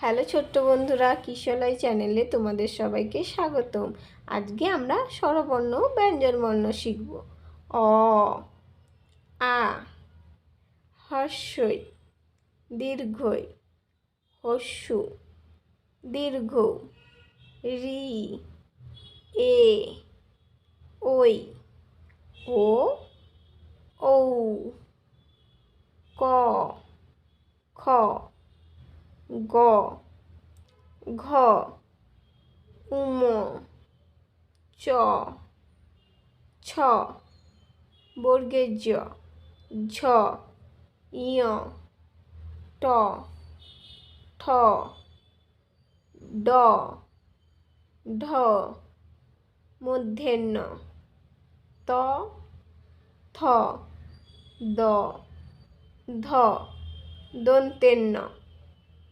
Hello ছোট্ট বন্ধুরা কিশলাই চ্যানেলে তোমাদের সবাইকে স্বাগতম। আজকে আমরা স্বরবর্ণ ব্যঞ্জনবর্ণ শিখব। অ, আ, হর্ষই, দীর্ঘই, হস্যু, দীর্ঘ, রি, এ, ওই, ও, ঔ, ক, খ গ। ঘ। উম। চ। ছ। বর্গের জ ঝ। ইয় ট। ঠ। ড। ঢ। মূর্ধন্য ত। থ। দ। ধ। দন্তেন্ন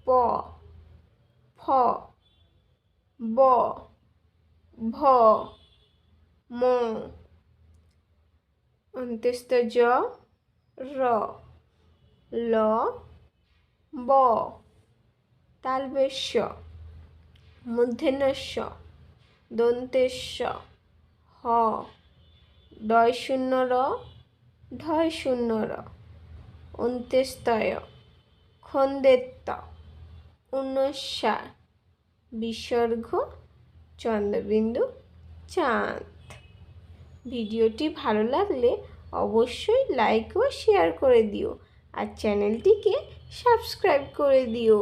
প, ফ, ব, ভ, ম অন্ত্যস্ত জ র, ল, ব তালবেশ্য মূর্ধন্যস্য দন্তেশ্ব হ ডয় শূন্য র ঢয় শূন্য র অন্ত্যস্তয়, খন্দেত্ত। উনস্বার বিসর্গ চন্দ্রবিন্দু চাঁদ। ভিডিওটি ভালো লাগলে অবশ্যই লাইক ও শেয়ার করে দিও আর চ্যানেলটিকে সাবস্ক্রাইব করে দিও।